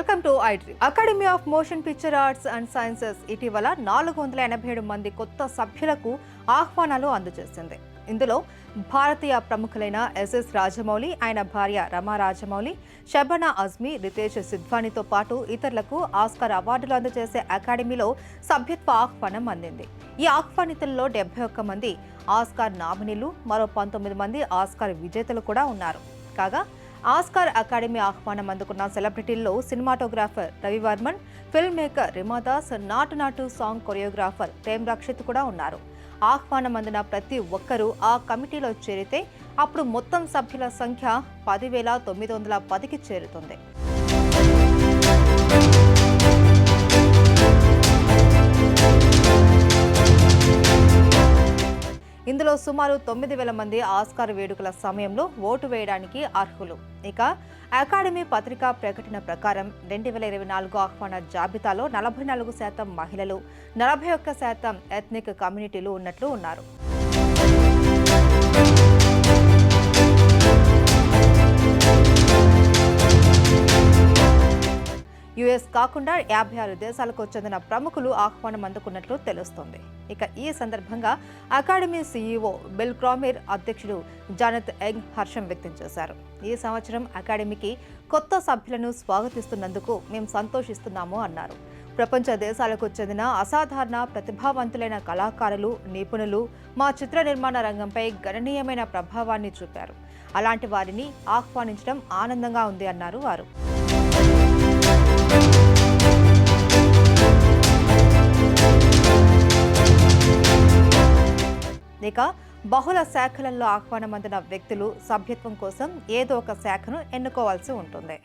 Welcome to ఐడ్రీ academy of motion picture arts and sciences ఇటీవల నాలుగు వందల ఎనభై ఏడు మంది కొత్త సభ్యులకు ఆహ్వానాలు అందజేసింది. ఇందులో భారతీయ ప్రముఖులైన ఎస్ఎస్ రాజమౌళి ఆయన భార్య రమా రాజమౌళి షబనా అజ్మీ రితేష్ సిద్వానితో పాటు ఇతరులకు ఆస్కార్ అవార్డులు అందజేసే అకాడమీలో సభ్యత్వ ఆహ్వానం అందింది. ఈ ఆహ్వానితుల్లో డెబ్బై ఒక్క మంది ఆస్కార్ నామినీలు మరో పంతొమ్మిది మంది ఆస్కార్ విజేతలు కూడా ఉన్నారు. కాగా ఆస్కార్ అకాడమీ ఆహ్వానం అందుకున్న సెలబ్రిటీల్లో cinematographer Ravi Varman film maker Rima Das Naatu Naatu song choreographer Prem Rakshit కూడా ఉన్నారు. ఆహ్వానం అందిన ప్రతి ఒక్కరూ ఆ కమిటీలో చేరితే అప్పుడు మొత్తం సభ్యుల సంఖ్య పదివేల తొమ్మిది వందల పదికి చేరుతుంది. ఇందులో సుమారు తొమ్మిది వేల మంది ఆస్కార్ వేడుకల సమయంలో ఓటు వేయడానికి అర్హులు. ఇక అకాడమీ పత్రికా ప్రకటన ప్రకారం రెండు వేల ఇరవై నాలుగు ఆహ్వాన జాబితాలో నలభై నాలుగు శాతం మహిళలు నలభై ఒక్క శాతం ఎథ్నిక్ కమ్యూనిటీలు ఉన్నట్లు ఉన్నారు. యుఎస్ కాకుండా యాభై ఆరు దేశాలకు చెందిన ప్రముఖులు ఆహ్వానం అందుకున్నట్లు తెలుస్తోంది. ఇక ఈ సందర్భంగా అకాడమీ సీఈఓ బిల్ క్రామిర్ అధ్యక్షుడు జానత్ ఎంగ్ హర్షం వ్యక్తం చేశారు. ఈ సంవత్సరం అకాడమీకి కొత్త సభ్యులను స్వాగతిస్తున్నందుకు మేము సంతోషిస్తున్నాము అన్నారు. ప్రపంచ దేశాలకు చెందిన అసాధారణ ప్రతిభావంతులైన కళాకారులు నిపుణులు మా చిత్ర నిర్మాణ రంగంపై గణనీయమైన ప్రభావాన్ని చూపారు. అలాంటి వారిని ఆహ్వానించడం ఆనందంగా ఉంది అన్నారు వారు. ఇక బహుళ శాఖలలో ఆహ్వానం అందిన వ్యక్తులు సభ్యత్వం కోసం ఏదో ఒక శాఖను ఎన్నుకోవాల్సి ఉంటుంది.